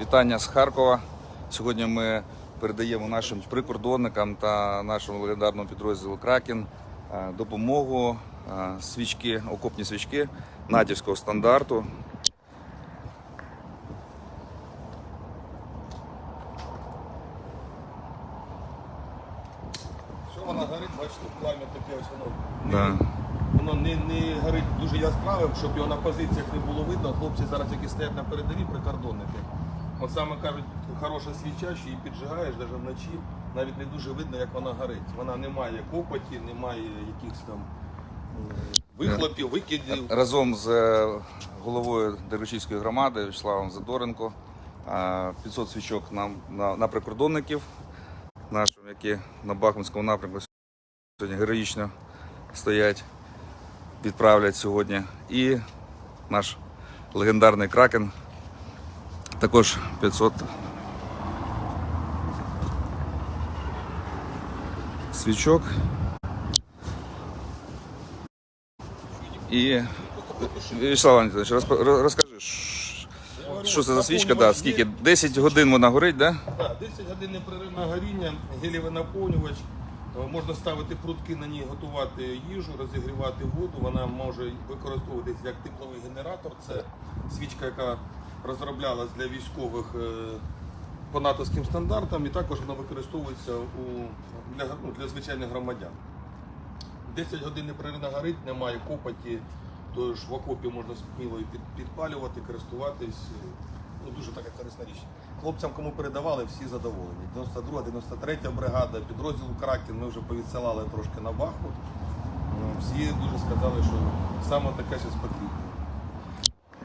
Вітання з Харкова. Сьогодні ми передаємо нашим прикордонникам та нашому легендарному підрозділу Кракен е, допомогу, е, свічки, окопні свічки натівського стандарту. Що вона горить, бачите, плам'я таке ось воно. Да. Воно не, не горить дуже яскравим, щоб його на позиціях не було видно. Хлопці зараз, які стоять на передовій, прикордонники. От саме кажуть, хороша свіча, що її піджигаєш навіть вночі, навіть не дуже видно, як вона горить. Вона не має копоті, не має якихось там вихлопів, викидів. Разом з е, головою Деречівської громади Вячеславом Задоренко е, 500 свічок нам на, на прикордонників нашим, які на Бахмутському напрямку сьогодні героїчно стоять, відправлять сьогодні. І наш легендарний кракен також 500 свічок. І Вячеслав Валентинович, розкажи, що це за свічка? Да, скільки? 10 годин вона горить, да? Так, 10 годин непреривне горіння, гелєвий наповнювач. Е, Можна ставити прутки на ній, готувати їжу, розігрівати воду. Вона може використовуватися як тепловий генератор. Це свічка, яка розроблялась для військових е, по натовським стандартам, і також вона використовується у, для, ну, для звичайних громадян. 10 годин непреривно горить, немає копоті, тож в окопі можна сміло і під, підпалювати, користуватись. Ну, дуже така корисна річ. Хлопцям, кому передавали, всі задоволені. 92 93 бригада, підрозділ Кракен, ми вже повідсилали трошки на Бахмут. Ну, Всі дуже сказали, що саме таке зараз потрібно.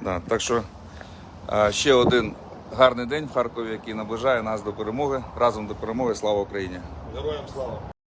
Да, так що ще один гарний день в Харкові, який наближає нас до перемоги. Разом до перемоги. Слава Україні! Героям слава!